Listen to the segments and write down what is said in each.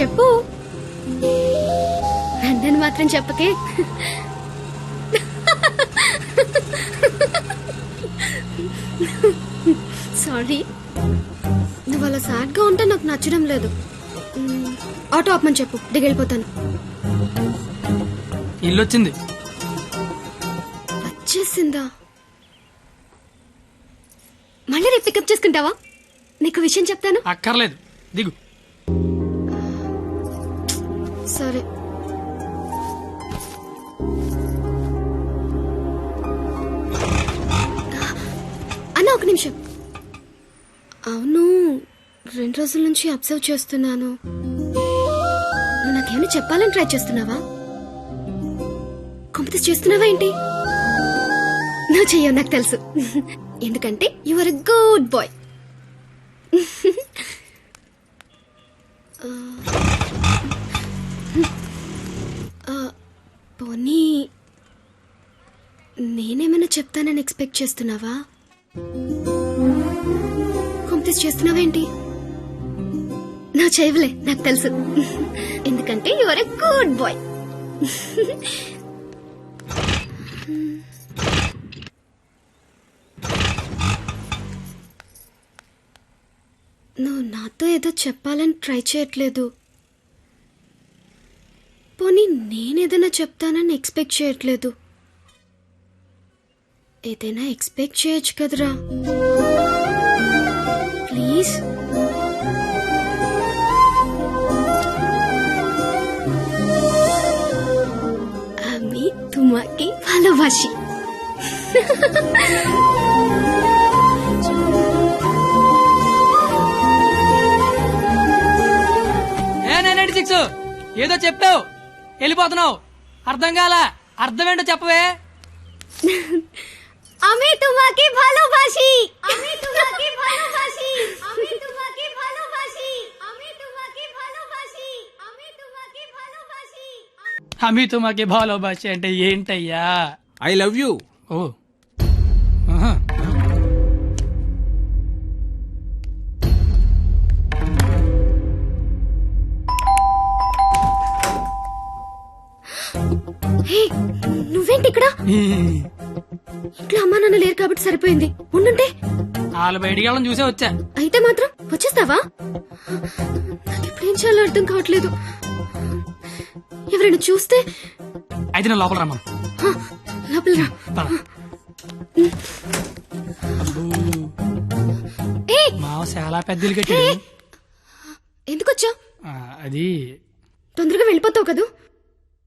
చెప్పు. నన్ను మాత్రం చెప్పకే. సారీ. నువ్వు అలా సాడ్గా ఉంటే నాకు నచ్చడం లేదు. ఆటో ఆపమని చెప్పు దిగెళ్ళిపోతాను. ఇల్లు వచ్చింది వచ్చేసిందా? మళ్ళీ రేపు పికప్ చేసుకుంటావా? నీకు విషయం చెప్తాను. అక్కర్లేదు. దిగు. సరే. అన్న ఒక నిమిషం. అవును రెండు రోజుల నుంచి అబ్జర్వ్ చేస్తున్నాను. నువ్వు నాకేమైనా చెప్పాలని ట్రై చేస్తున్నావా? కంపెనీస్ చేస్తున్నావా ఏంటి? నువ్వు చెయ్యవు నాకు తెలుసు. ఎందుకంటే you are a good boy చెప్తానని ఎక్స్పెక్ట్ చేస్తున్నావా? కంప్లీట్ చేస్తున్నావేంటి? నా చేయవలే నాకు తెలుసు. ఎందుకంటే యువర్ ఎ గుడ్ బాయ్ నువ్వు నాతో ఏదో చెప్పాలని ట్రై చేయట్లేదు. పోనీ నేనేదైనా చెప్తానని ఎక్స్పెక్ట్ చేయట్లేదు. ఏదైనా ఎక్స్పెక్ట్ చేయొచ్చు కదరా ప్లీజ్ আমি তোমাকে ভালোবাসি ఏ నైన్ సిక్స్ ఏదో చెప్పావు వెళ్ళిపోతున్నావు అర్థం కాల అర్థం ఏంటో చెప్పవే আমি তোমাকে ভালোবাসি আমি তোমাকে ভালোবাসি আমি তোমাকে ভালোবাসি আমি তোমাকে ভালোবাসি আমি তোমাকে ভালোবাসি అమి తుమాకి భాలో భాష అంటే ఏంటయ్యా ఐ లవ్ యూ ఓ నువ్వేంటి ఇక్కడ? ఇంట్లో అమ్మా నాన్న లేరు కాబట్టి సరిపోయింది. ఉండుంటే. వాళ్ళ బయటికి వెళ్ళడం చూసే వచ్చా. అయితే మాత్రం వచ్చేస్తావా? నాకు ఇప్పుడేం చేయాలో అర్థం కావట్లేదు. ఎవరైనా చూస్తే? అయితే నేను లోపల రమ్మను. హ, లోపల రా. పద. అబ్బో, ఏ! మావ చాలా పెద్దలు కట్టాడు. ఎందుకు వచ్చావు అది తొందరగా వెళ్ళిపోతావు కదూ?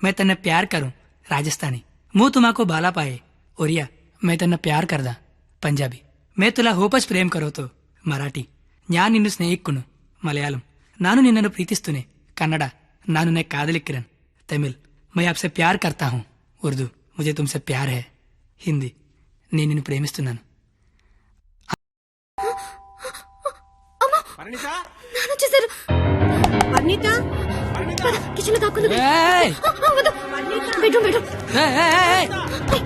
મેં તને પ્યાર કરું રાજસ્થાની હું તુમાકો બાલા પાયે ઓરિયા મેં તને પ્યાર કરદા પંજાબી મેં તુલા હોપજ પ્રેમ કરોતો మరాఠీ జ్ఞాన్ నిన్ను స్నేహిక్కును మలయాళం నాను నిన్నను ప్రీతిస్తూనే కన్నడ నాను నే కాదలిక్కిరన్ తమిళ్ మై ఆప్సే ప్యార్ కర్తా హూ ఉర్దూ ముజే తుమ్సే ప్యార్ హే హిందీ నేను నిన్ను ప్రేమిస్తున్నాను పరిణిత కిచెన్లో! Bedroom bedroom.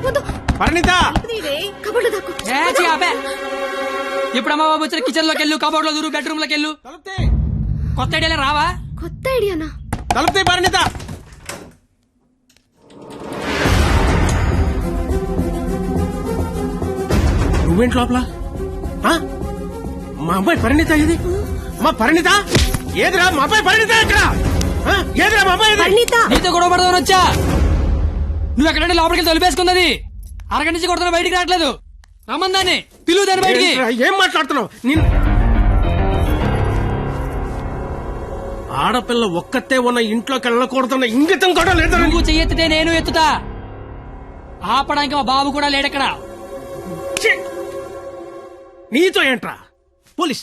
వద్దు. పరిణిత! కబోర్డ్లో దాక్కు. ఇప్పుడు అమ్మ బాబు వచ్చిన కిచెన్లోకి వెళ్ళు కబోర్డ్లో దూరు బెడ్రూమ్లోకి వెళ్ళు కొత్త ఐడియాలు రావా? కొత్త ఐడియానా? తలుపుతే పరిణిత! నువ్వేంటి లోపల? మా అమ్మాయి పరిణిత ఇది మా పరిణిత? ఏదిరా? మా అమ్మాయి పరిణిత ఎక్కడ ఆ? ఏదిరా మా అమ్మాయి ఏది? నీతో గొడవ పడదామని వచ్చా? నువ్వు ఎక్కడంటే లోపలికి వెళ్ళి తొలిపేసుకున్నది అరగంట నుంచి కొడుతున్నా బయటికి రావట్లేదు. రమ్మందాన్ని. పిలువు దాన్ని బయటికి. ఏంట్రా, ఏం మాట్లాడుతున్నావు? నిన్ను ఆడపిల్ల ఒక్కతే ఉన్న ఇంట్లోకి వెళ్ళకూడదన్న ఇంగితం కూడా లేదా. నువ్వు చెయ్యెత్తితే నేను ఎత్తుతా. ఆపడానికి మా బాబు కూడా లేడెక్కడ. ఛీ! నీతో ఏంట్రా? పోలీస్.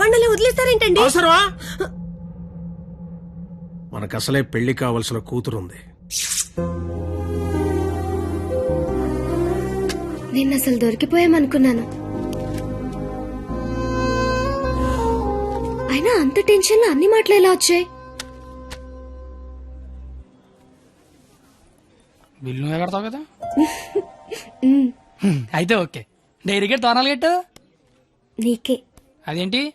బండలే వదిలేస్తారేంటండి? అవసరమా? మనకు అసలే పెళ్ళి కావలసిన కూతురుంది. నేను అసలు దొరికిపోయామనుకున్నాను. అయినా అంత టెన్షన్లో అన్ని మాటలు ఎలా వచ్చాయి? బిల్లు నువ్వే కడతావు కదా? అయితే ఓకే. డైరీ గేట్ తోనాలు గట్టు నీకే. అదేంటి?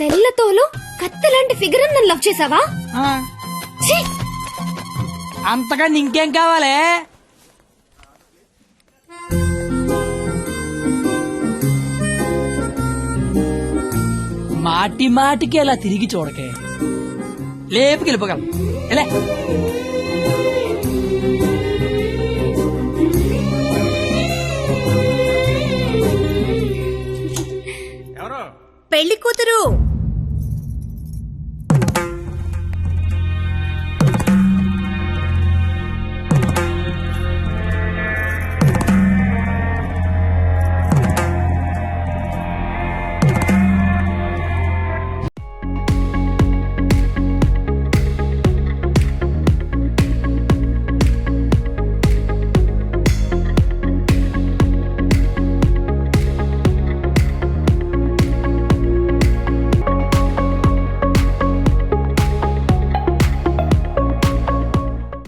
తెల్ల తోలు కత్తి ఫిగర్ నన్ను లవ్ చేసావా ఆ, ఛీ! అంతగా ఇంకేం కావాలే? మాటి మాటికి అలా తిరిగి చూడకే. లేపుకి వెళ్ళిపోగలం ఎలా ఎవరో? పెళ్ళి కూతురు.